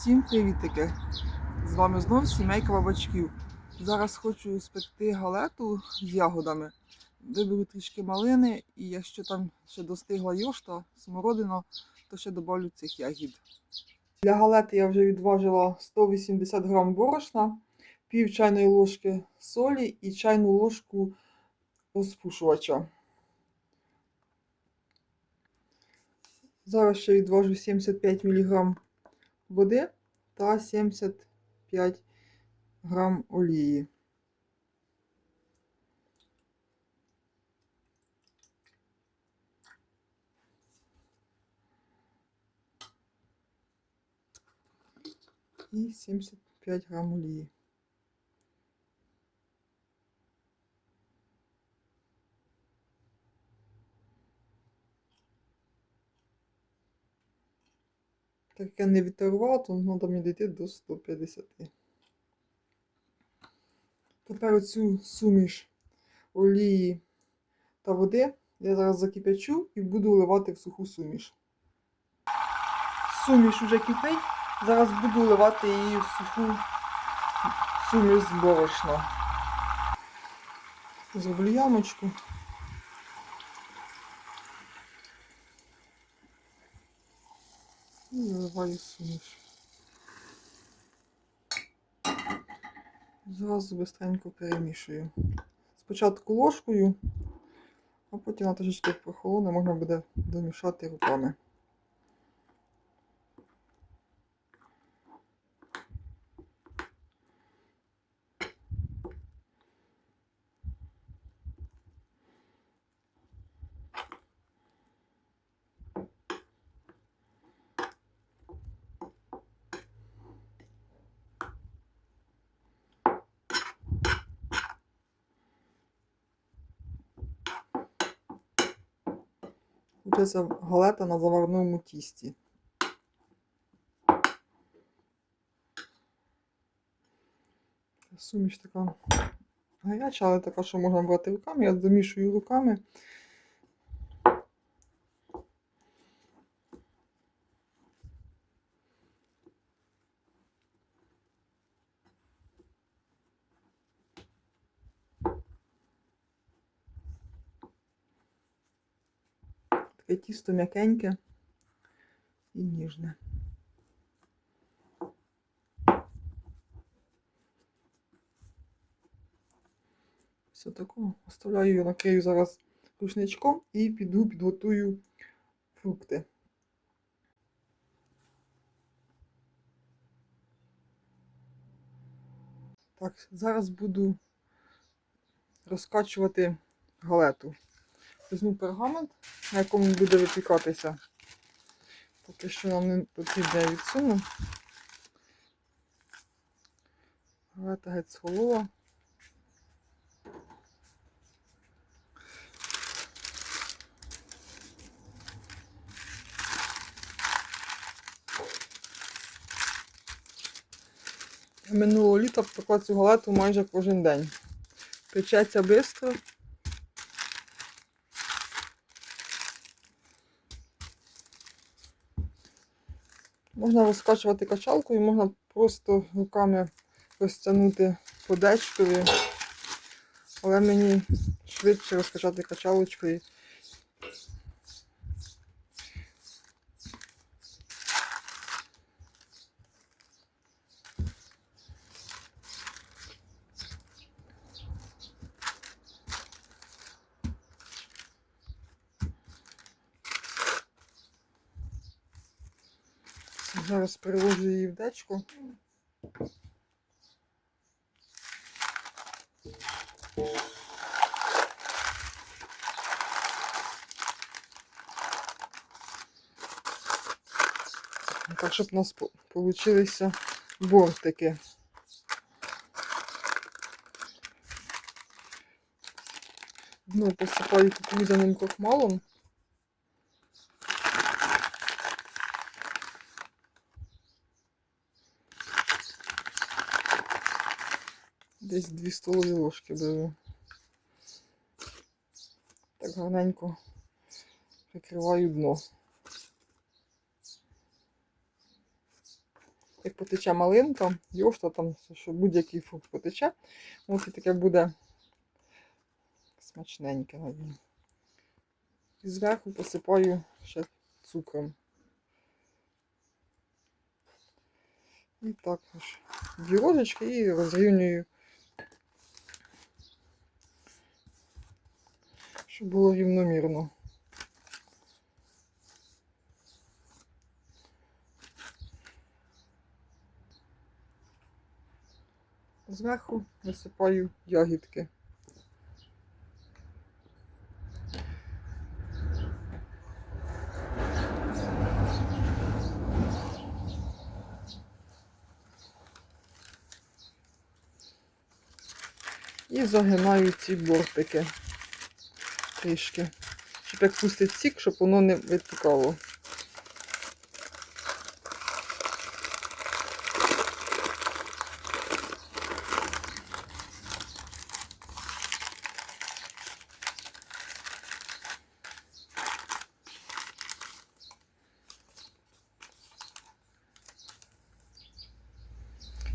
Всім привітики! З вами знов сімейка бабачків. Зараз хочу спекти галету з ягодами. Виберу трішки малини, і якщо там ще достигла йошта, смородина, то ще додавлю цих ягід. Для галети я вже відважила 180 грам борошна, пів чайної ложки солі і чайну ложку розпушувача. Зараз ще відвожу 75 мг води та 75 грам олії. І 75 грам олії. Так як я не відтарувала, то треба мені дійти до 150. Тепер оцю суміш олії та води я зараз закипячу і буду вливати в суху суміш. Суміш уже кипить. Зараз буду вливати її в суху суміш з борошна. Зроблю ямочку. Заливаю. Зразу быстренько перемішую. Спочатку ложкою, а потім на трошечки прохолоне можна буде домішати руками. Це галета на заварному тісті. Суміш така гаряча, але така, що можна брати руками. Я домішую руками. Таке м'якеньке і ніжне. Все такого. Оставляю її, накрию зараз рушничком і піду підготую фрукти. Так, зараз буду розкачувати галету. Візьму пергамент, на якому буде випікатися. Поки що нам не потрібно я відсуну. Галета геть схолола. Минулого літа пекла цю галету майже кожен день. Печеться швидко. Можна розкачувати качалкою, можна просто руками розтягнути подечкою, але мені швидше розкачати качалочкою. Зараз переложу її в дечку. Так, щоб у нас вийшли бортики. Дно посипаю кукурудзяним крохмалом. Десь дві столові ложки беру. Так гарненько прикриваю дно. як потече малинка, йошта там, що будь-який фрукт потече, от і таке буде смачненьке. навіть. І зверху посипаю ще цукром. І також дві ложечки і розрівнюю, щоб було рівномірно. Зверху висипаю ягідки. І загинаю ці бортики трішки, щоб як пустить сік, щоб воно не витікало.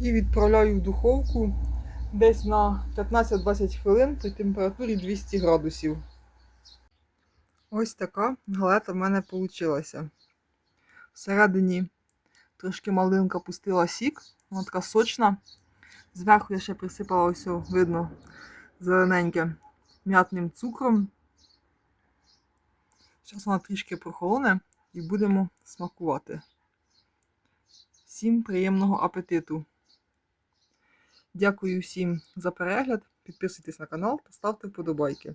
І відправляю в духовку десь на 15-20 хвилин при температурі 200 градусів. Ось така галета в мене вийшла. Всередині трошки малинка пустила сік, вона така сочна. Зверху я ще присипала ось, видно, зелененьке м'ятним цукром. Зараз вона трішки прохолоне і будемо смакувати. Всім приємного апетиту! Дякую всім за перегляд. Підписуйтесь на канал та ставте вподобайки.